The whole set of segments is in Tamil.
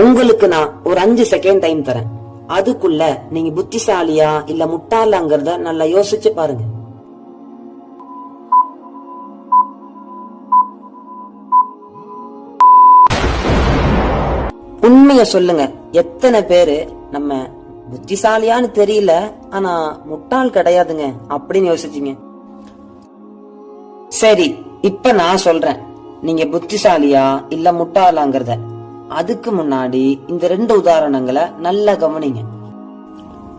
உங்களுக்கு நான் ஒரு அஞ்சு செகண்ட் டைம் தரேன். அதுக்குள்ள நீங்க புத்திசாலியா இல்ல முட்டாளாங்கிறத நல்லா யோசிச்சு பாருங்க. உண்மைய சொல்லுங்க. எத்தனை பேரு நம்ம புத்திசாலியான்னு தெரியல ஆனா முட்டாள் கிடையாதுங்க அப்படின்னு யோசிச்சீங்க. சரி இப்ப நான் சொல்றேன். நீங்க புத்திசாலியா இல்ல முட்டாளாங்கிறத. அதுக்கு முன்னாடி இந்த ரெண்டு உதாரணங்களை நல்லா கவனிங்க.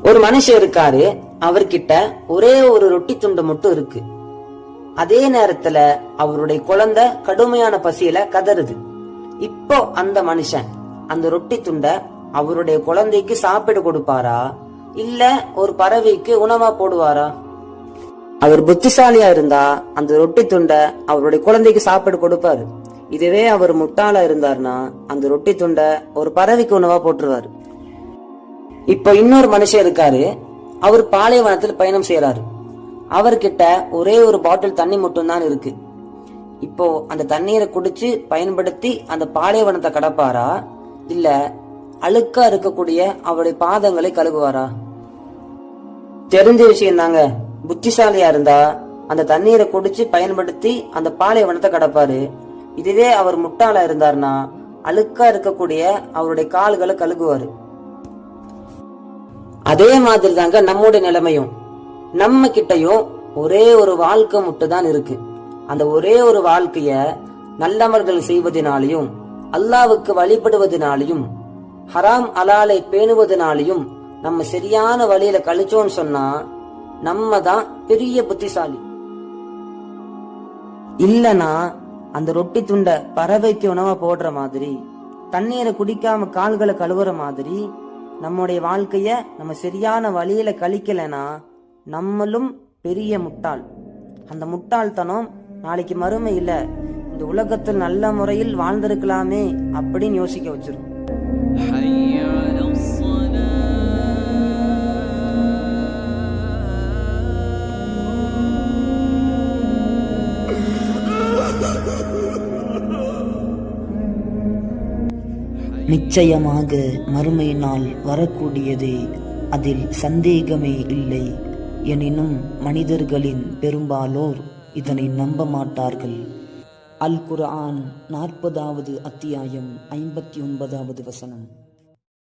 ஒரு மனுஷன் இருக்காரு அவர்கிட்ட ஒரே ஒரு ரொட்டி துண்டு மட்டும் இருக்கு. அதே நேரத்துல அவருடைய குழந்தை கடுமையான பசியில கதறுது. இப்போ அந்த மனுஷன் அந்த ரொட்டி துண்டை அவருடைய குழந்தைக்கு சாப்பிட கொடுப்பாரா? இல்ல ஒரு பறவைக்கு உணவா போடுவாரா? அவர் புத்திசாலியா இருந்தா அந்த ரொட்டி துண்டை அவருடைய குழந்தைக்கு சாப்பிட கொடுப்பாரு. இதுவே அவர் முட்டாளா இருந்தாருன்னா அந்த ரொட்டி துண்டை ஒரு பறவைக்கு உணவா போட்டுருவாரு. இப்போ இன்னொரு மனுஷன் இருக்காரு. அவர் பாலைவனத்தில் பயணம் செய்யறாரு அவர்கிட்ட ஒரே ஒரு பாட்டில் தண்ணி மட்டும்தான் இருக்கு. இப்போ அந்த தண்ணீரை குடிச்சு பயன்படுத்தி அந்த பாலைவனத்தை கடப்பாரா? இல்ல அழுக்கா இருக்கக்கூடிய அவருடைய பாதங்களை கழுகுவாரா தெரிஞ்ச விஷயம் தாங்க. புத்திசாலியா இருந்தா அந்த தண்ணீரை குடிச்சு பயன்படுத்தி அந்த பாலைவனத்தை கடப்பாரு. இதுவே அவர் முட்டாளா இருந்தாருன்னா அழுக்கா இருக்கக்கூடிய அவருடைய கால்களை கழுகுவாரு. அதே மாதிரி தாங்க நம்முடைய நிலைமையும். நம்ம கிட்டையும் ஒரே ஒரு வாழ்க்கை முட்டு தான் இருக்கு. அந்த ஒரே ஒரு வாழ்க்கைய நல்லவர்கள் செய்வதனாலையும் அல்லாவுக்கு வழிபடுவதனாலையும் ஹராம் அலாலை பேணுவதனாலையும் நம்ம சரியான வழியில கழிச்சோம்னு சொன்னா நம்ம தான் பெரிய புத்திசாலி. இல்லனா அந்த ரொட்டி துண்டை பறவைக்கு உணவா போடுற மாதிரி தண்ணீரை குடிக்காம கால்களை கழுவுற மாதிரி நம்முடைய வாழ்க்கைய நம்ம சரியான வழியில கழிக்கலைன்னா நம்மளும் பெரிய முட்டாள். அந்த முட்டாள்தனம் நாளைக்கு மறுமை இல்லை இந்த உலகத்தில் நல்ல முறையில் வாழ்ந்திருக்கலாமே அப்படின்னு யோசிக்க வச்சிரும். நிச்சயமாக மறுமை நாள் வரக்கூடியதே அதில் சந்தேகமே இல்லை. எனினும் மனிதர்களின் பெரும்பாலோர் இதனை நம்ப மாட்டார்கள். அல் குர்ஆன் நாற்பதாவது அத்தியாயம் ஐம்பத்தி ஒன்பதாவது வசனம்.